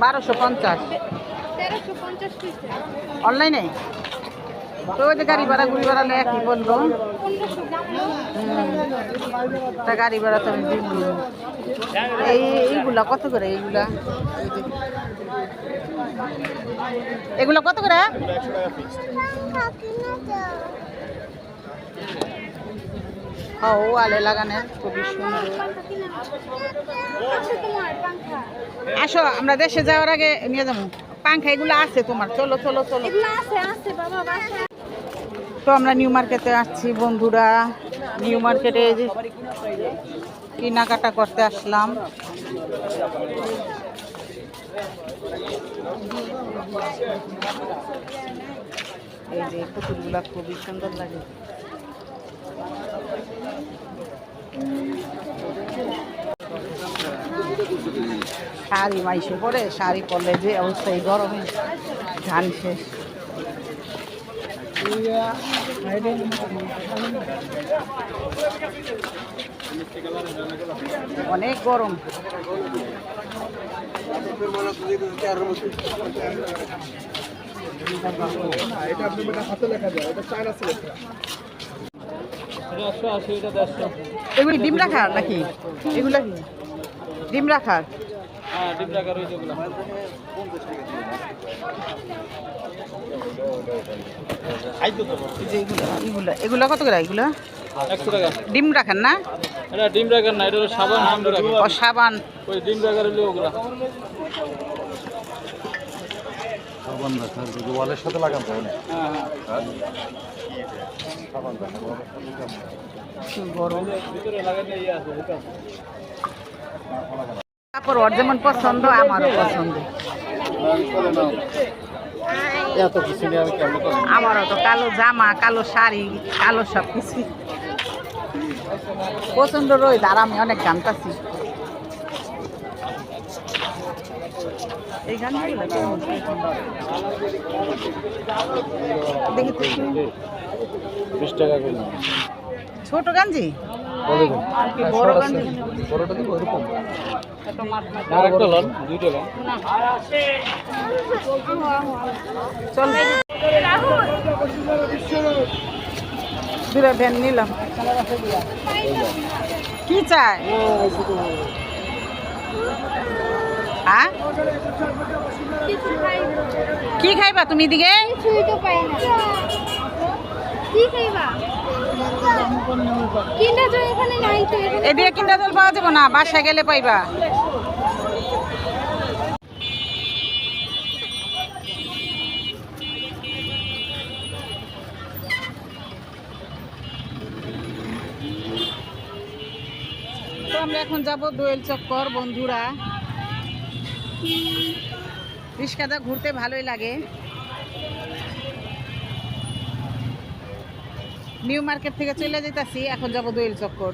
বারোশো পঞ্চাশ। অনলাইনে? তো ওই যে গাড়ি ভাড়া গুড়ি ভাড়া নেয় কি হুম। তা গাড়ি ভাড়া তো আমি এই, এইগুলা কত করে এইগুলা? এই এগুলা কত করে? ও আলে লাগানের খুবই সুন্দর। আসো আমরা দেশে যাওয়ার আগে নিয়ে যাব। পাংখা এগুলো আছে তোমার। চলো চলো চলো। তো আমরা নিউ মার্কেটে আসছি বন্ধুরা। নিউ মার্কেটে কেনাকাটা করতে আসলাম। এই যে পুতুলগুলা খুবই সুন্দর লাগে। শাড়ি মাইসে পরে শাড়ি পরলে যে অবস্থা এই গরমে ধান শেষ। অনেক গরম। এগুলি ডিম রাখার নাকি? এগুলা কি? ডিম রাখার? এই যে এগুলা এগুলা এগুলা কত করে এগুলা? ডিম রাখার না? ডিম না এটা হলো সাবান ডিম রাখার। সাবান ওগুলা ওয়ালের সাথে লাগান তো গরম ভিতরে লাগালে ইয়ে আছে কাপড় ওর যেমন পছন্দ আমারও পছন্দ আমারও তো কালো জামা কালো শাড়ি কালো সব কিছু পছন্দ রই আর আমি অনেক গানতাছি এই। বিশ টাকা করে ছোট গাঞ্জি? বলে দিন আর কি বড় গাঞ্জি বড়টা দিব এরকম একটা লন দুইটা লন। চল। দুটা ভ্যান নিলাম। কি চাই? হ্যাঁ? কি খাইবা তুমি দিকে এদিকে কিনা জল পাওয়া যাবে না বাসায় গেলে পাইবা। আমরা এখন যাব দোয়েল চক্কর বন্ধুরা। রিক্সাটা ঘুরতে ভালোই লাগে নিউ মার্কেট থেকে চলে যেতেছি এখন যাব দোয়েল চক্কর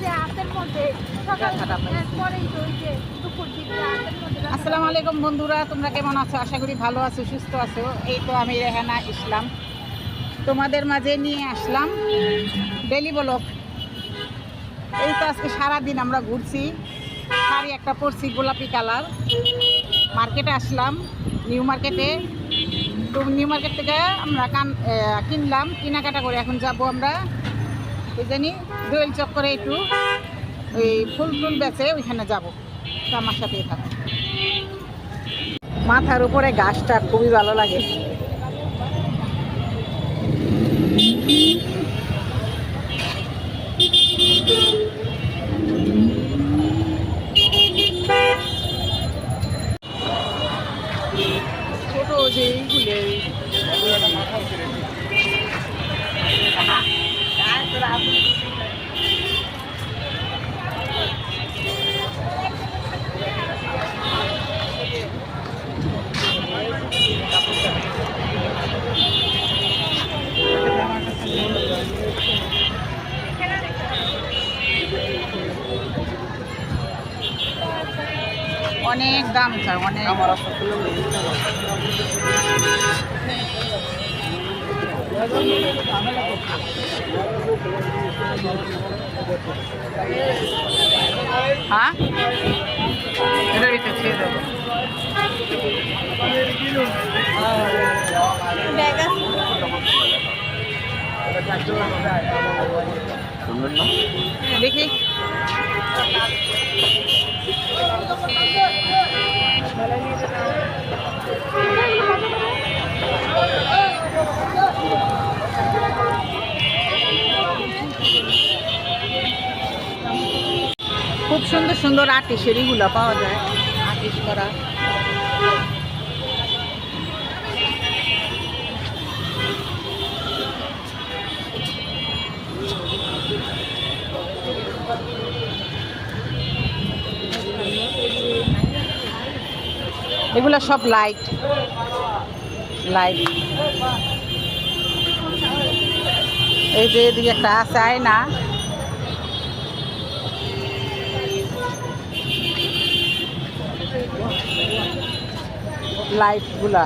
যে হাতের মধ্যে সকাল পাইছি। তো ওই যে আসসালামু আলাইকুম বন্ধুরা, তোমরা কেমন আছো? আশা করি ভালো আছো, সুস্থ আছো। এই তো আমি রেহানা ইসলাম। তোমাদের মাঝে নিয়ে আসলাম ডেলি ব্লক এই তো আজকে সারাদিন আমরা ঘুরছি। শাড়ি একটা পরছি, গোলাপি কালার। মার্কেটে আসলাম, নিউ মার্কেটে। তো নিউ মার্কেট থেকে আমরা কান কিনলাম, কেনাকাটা করে এখন যাব আমরা। ওই জানি, দোয়েল চক্করে একটু ওই ফুল টুল বেচে ওইখানে যাব। আমার থাকো। মাথার উপরে গাছটা খুবই ভালো লাগে ছোট যে এইগুলো অনেক দাম চাই অনেক। হ্যাঁ? এটা দিতে ছেড়ে দেবো। ব্যাগ আছে শুনবেন না? দেখি। খুব সুন্দর সুন্দর আর্টিস্টের এগুলো পাওয়া যায়। আর্টিস্ট করা। এগুলো সব লাইট লাইট এই যে এদিকে একটা আছে আয়না। লাইটগুলা